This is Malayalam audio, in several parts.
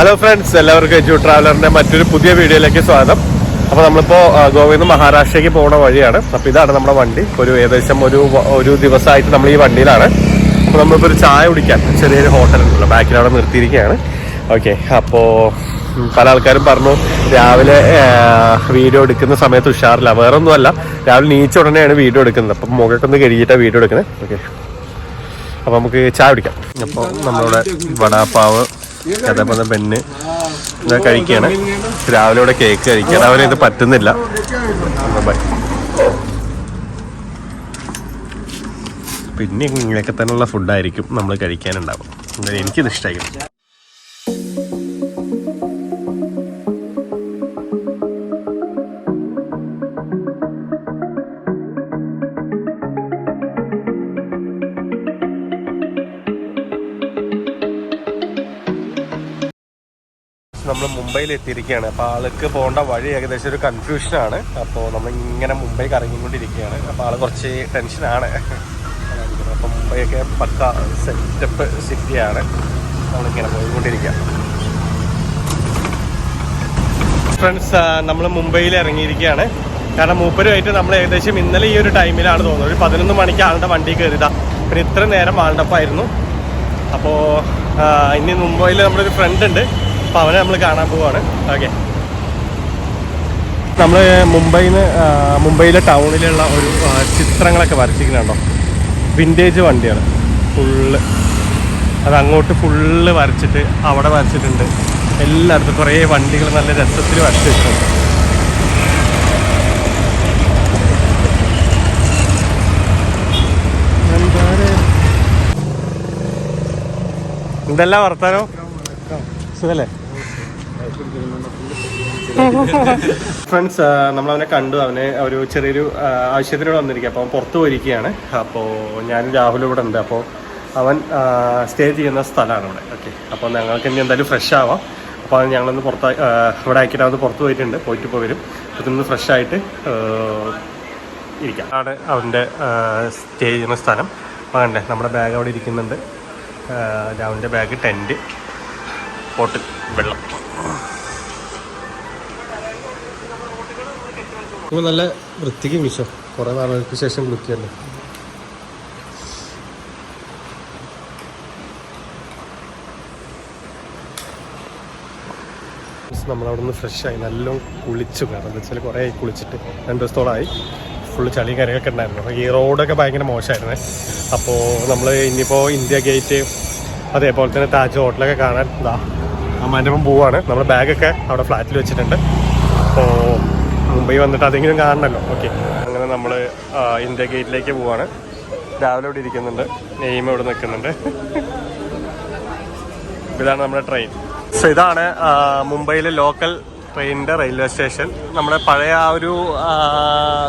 ഹലോ ഫ്രണ്ട്സ് എല്ലാവർക്കും എജു ട്രാവലറിന്റെ മറ്റൊരു പുതിയ വീഡിയോയിലേക്ക് സ്വാഗതം. അപ്പോൾ നമ്മളിപ്പോൾ ഗോവയിൽ നിന്ന് മഹാരാഷ്ട്രയ്ക്ക് പോകുന്ന വഴിയാണ്. അപ്പോൾ ഇതാണ് നമ്മുടെ വണ്ടി. ഒരു ഏകദേശം ഒരു ഒരു ദിവസമായിട്ട് നമ്മൾ ഈ വണ്ടിയിലാണ്. അപ്പോൾ നമ്മളിപ്പോൾ ഒരു ചായ കുടിക്കാൻ ചെറിയൊരു ഹോട്ടൽ ഉണ്ടല്ലോ. ബാക്കിൽ അവിടെ നിർത്തിയിരിക്കുകയാണ്. ഓക്കെ അപ്പോൾ പല ആൾക്കാരും പറഞ്ഞു രാവിലെ വീഡിയോ എടുക്കുന്ന സമയത്ത് ഉഷാറില്ല. വേറെ ഒന്നുമല്ല രാവിലെ നീച്ച ഉടനെയാണ് വീഡിയോ എടുക്കുന്നത്. അപ്പം മുഖമൊക്കെ ഒന്ന് കഴുകിയിട്ടാണ് വീഡിയോ എടുക്കുന്നത്. ഓക്കെ അപ്പോൾ നമുക്ക് ചായ കുടിക്കാം. അപ്പോൾ നമ്മളിവിടെ വടാപ്പാവ് അതേപോലെ പെണ്ണ് കഴിക്കുകയാണ് രാവിലെ ഇവിടെ കേക്ക് കഴിക്കുകയാണ് അവന് ഇത് പറ്റുന്നില്ല. പിന്നെ ഇങ്ങനെയൊക്കെ തന്നെയുള്ള ഫുഡായിരിക്കും നമ്മൾ കഴിക്കാനുണ്ടാവും എന്തായാലും എനിക്കിത് ഇഷ്ടമായിരിക്കും നമ്മൾ മുംബൈയിൽ എത്തിയിരിക്കുകയാണ് അപ്പോൾ ആൾക്ക് പോകേണ്ട വഴി ഏകദേശം ഒരു കൺഫ്യൂഷനാണ് അപ്പോൾ നമ്മൾ ഇങ്ങനെ മുംബൈ കറങ്ങിക്കൊണ്ടിരിക്കുകയാണ്. അപ്പോൾ ആൾ കുറച്ച് ടെൻഷനാണ് അപ്പോൾ മുംബൈയൊക്കെ പക്ക സെറ്റപ്പ് സിറ്റിയാണ് നമ്മളിങ്ങനെ പോയിക്കൊണ്ടിരിക്കുക. ഫ്രണ്ട്സ് നമ്മൾ മുംബൈയിൽ ഇറങ്ങിയിരിക്കുകയാണ് കാരണം മൂപ്പരുമായിട്ട് നമ്മൾ ഏകദേശം ഇന്നലെ ഈ ഒരു ടൈമിലാണ് തോന്നുന്നത്. ഒരു പതിനൊന്ന് മണിക്ക് ആളുടെ വണ്ടി കയറിയതാ. പിന്നെ ഇത്ര നേരം ആളുടെ അപ്പായിരുന്നു അപ്പോൾ ഇനി മുംബൈയിൽ നമ്മുടെ ഒരു ഫ്രണ്ട് ഉണ്ട്. അപ്പോൾ അവനെ നമ്മൾ കാണാൻ പോവാണ്. ഓക്കെ നമ്മൾ മുംബൈയിൽ നിന്ന് മുംബൈയിലെ ടൗണിലുള്ള ഒരു ചിത്രങ്ങളൊക്കെ വരച്ചിരിക്കുന്നുണ്ടോ? വിന്റേജ് വണ്ടിയാണ് ഫുള്ള് അത് അങ്ങോട്ട് ഫുള്ള് വരച്ചിട്ട് അവിടെ വരച്ചിട്ടുണ്ട്. എല്ലായിടത്തും കുറേ വണ്ടികൾ നല്ല രസത്തിൽ വരച്ച് വെച്ചിട്ടുണ്ട്. എന്തെല്ലാം വർത്താനോ? സുഖല്ലേ? ഫ്രണ്ട്സ് നമ്മൾ അവനെ കണ്ടു. അവനെ ഒരു ചെറിയൊരു ആവശ്യത്തിനോട് വന്നിരിക്കുക അപ്പോൾ പുറത്ത് പോയിരിക്കുകയാണ്. അപ്പോൾ ഞാനും രാഹുലും ഇവിടെ ഉണ്ട്. അപ്പോൾ അവൻ സ്റ്റേ ചെയ്യുന്ന സ്ഥലമാണ് ഇവിടെ. ഓക്കെ അപ്പോൾ ഞങ്ങൾക്ക് ഇനി എന്തായാലും ഫ്രഷ് ആവാം. അപ്പോൾ അത് ഞങ്ങളൊന്ന് പുറത്ത് ഇവിടെ ആക്കിയിട്ട് അത് പുറത്ത് പോയിട്ടുണ്ട്. പോയിട്ട് ഇപ്പോൾ വരും. അപ്പോൾ ഫ്രഷ് ആയിട്ട് ഇരിക്കാം. ആണ് അവന്റെ സ്റ്റേ ചെയ്യുന്ന സ്ഥലം. കണ്ടേ നമ്മുടെ ബാഗ് അവിടെ ഇരിക്കുന്നുണ്ട്. രാവിലെ ബാഗ് ടെന്റ് ഹോട്ടൽ വെള്ളം. ഇപ്പോൾ നല്ല വൃത്തിക്ക് വിളിച്ചോ. കുറേ നാളുകൾക്ക് ശേഷം വിളിക്കല്ലേ നമ്മളവിടെ നിന്ന് ഫ്രഷായി നല്ലോണം കുളിച്ചു കാരണം എന്താ വെച്ചാൽ കുറേ കുളിച്ചിട്ട്. രണ്ട് ദിവസത്തോളമായി ഫുള്ള് ചളി കാര്യങ്ങളൊക്കെ ഉണ്ടായിരുന്നു. ഈ റോഡൊക്കെ ഭയങ്കര മോശമായിരുന്നു. അപ്പോൾ നമ്മൾ ഇനിയിപ്പോൾ ഇന്ത്യ ഗേറ്റ് അതേപോലെ തന്നെ താജ് ഹോട്ടലൊക്കെ കാണാൻ അമ്മാന്റെ ഒപ്പം പോവാണ്. നമ്മുടെ ബാഗൊക്കെ അവിടെ ഫ്ലാറ്റിൽ വെച്ചിട്ടുണ്ട്. അപ്പോൾ മുംബൈ വന്നിട്ട് അതെങ്കിലും കാണണമല്ലോ ഓക്കെ അങ്ങനെ നമ്മൾ ഇന്ത്യ ഗേറ്റിലേക്ക് പോവാണ്. രാവിലെ ഇവിടെ ഇരിക്കുന്നുണ്ട്. നെയ്മ ഇവിടെ നിൽക്കുന്നുണ്ട്. ഇതാണ് നമ്മുടെ ട്രെയിൻ. സോ ഇതാണ് മുംബൈയിലെ ലോക്കൽ ട്രെയിനിന്റെ റെയിൽവേ സ്റ്റേഷൻ നമ്മുടെ പഴയ ആ ഒരു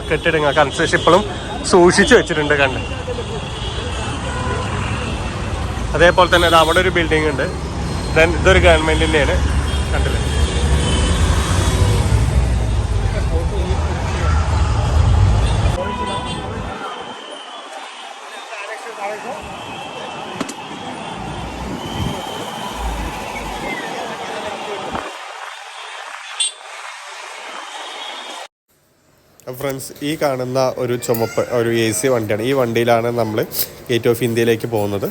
കെട്ടിടങ്ങൾ കൺസ്ട്രക്ഷൻ ഇപ്പോഴും സൂക്ഷിച്ചു വെച്ചിട്ടുണ്ട് കണ്ട്. അതേപോലെ തന്നെ അവിടെ ഒരു ബിൽഡിംഗ് ഉണ്ട്. ദെൻ ഇതൊരു ഗവൺമെന്റിന്റെയാണ് കണ്ടില്ലേ? ഫ്രണ്ട്സ് ഈ കാണുന്ന ഒരു ചുമപ്പ് ഒരു എ സി വണ്ടിയാണ്. ഈ വണ്ടിയിലാണ് നമ്മൾ ഗേറ്റ് ഓഫ് ഇന്ത്യയിലേക്ക് പോകുന്നത്.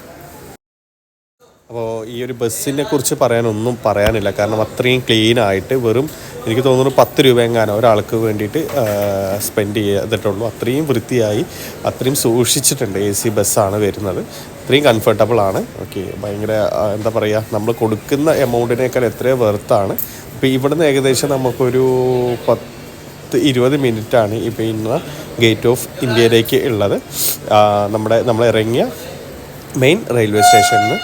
അപ്പോൾ ഈ ഒരു ബസ്സിനെ കുറിച്ച് പറയാനൊന്നും പറയാനില്ല. കാരണം അത്രയും ക്ലീൻ ആയിട്ട് വെറും എനിക്ക് തോന്നുന്നു പത്ത് രൂപ എങ്ങാനോ ഒരാൾക്ക് വേണ്ടിയിട്ട് സ്പെൻഡ് ചെയ്തിട്ടുള്ളൂ. അത്രയും വൃത്തിയായി അത്രയും സൂക്ഷിച്ചിട്ടുണ്ട് എ സി ബസ്സാണ് വരുന്നത്. അത്രയും കംഫർട്ടബിൾ ആണ്. ഓക്കെ ഭയങ്കര എന്താ പറയുക നമ്മൾ കൊടുക്കുന്ന എമൗണ്ടിനേക്കാൾ എത്രയോ വെർത്താണ് അപ്പോൾ ഇവിടുന്ന് ഏകദേശം നമുക്കൊരു പത്ത് ഇരുപത് മിനിറ്റാണ് ഇപ്പോൾ ഇന്ന് ഗേറ്റ് ഓഫ് ഇന്ത്യയിലേക്ക് ഉള്ളത്. നമ്മുടെ നമ്മൾ ഇറങ്ങിയ മെയിൻ റെയിൽവേ സ്റ്റേഷനിൽ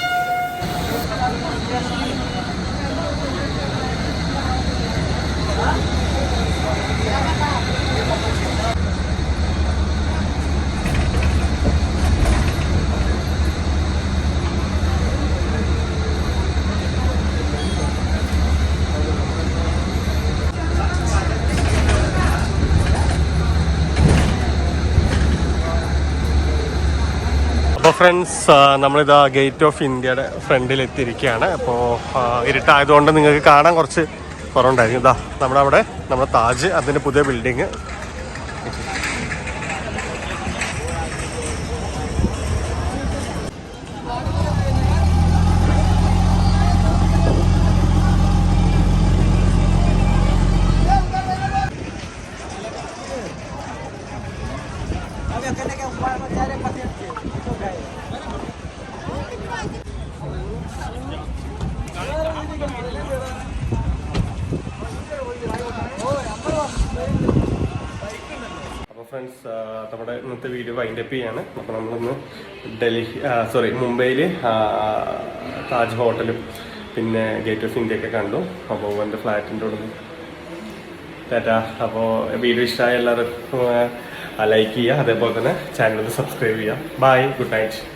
അപ്പോൾ ഫ്രണ്ട്സ് നമ്മളിതാ ഗേറ്റ് ഓഫ് ഇന്ത്യയുടെ ഫ്രണ്ടിൽ എത്തിയിരിക്കുകയാണ് അപ്പോൾ ഇരുട്ടായതുകൊണ്ട് നിങ്ങൾക്ക് കാണാൻ കുറച്ച് കുറവുണ്ടായിരുന്നു. ഇതാ നമ്മുടെ അവിടെ നമ്മുടെ താജ് അതിന്റെ പുതിയ ബിൽഡിങ് ഫ്രണ്ട്സ് നമ്മുടെ ഇന്നത്തെ വീഡിയോ വൈൻഡ് അപ്പ് ചെയ്യാണ്. അപ്പോൾ നമ്മളൊന്ന് ഡൽഹി സോറി മുംബൈയിൽ താജ് ഹോട്ടലും പിന്നെ ഗേറ്റ് ഓഫ് ഇന്ത്യ ഒക്കെ കണ്ടു. അപ്പോൾ എന്റെ ഫ്ലാറ്റിന്റെ ഉള്ളിൽ. ടാറ്റാ. അപ്പോൾ വീഡിയോ ഇഷ്ടമായ എല്ലാവരും ലൈക്ക് ചെയ്യുക. അതേപോലെ തന്നെ ചാനൽ സബ്സ്ക്രൈബ് ചെയ്യുക. Bye good night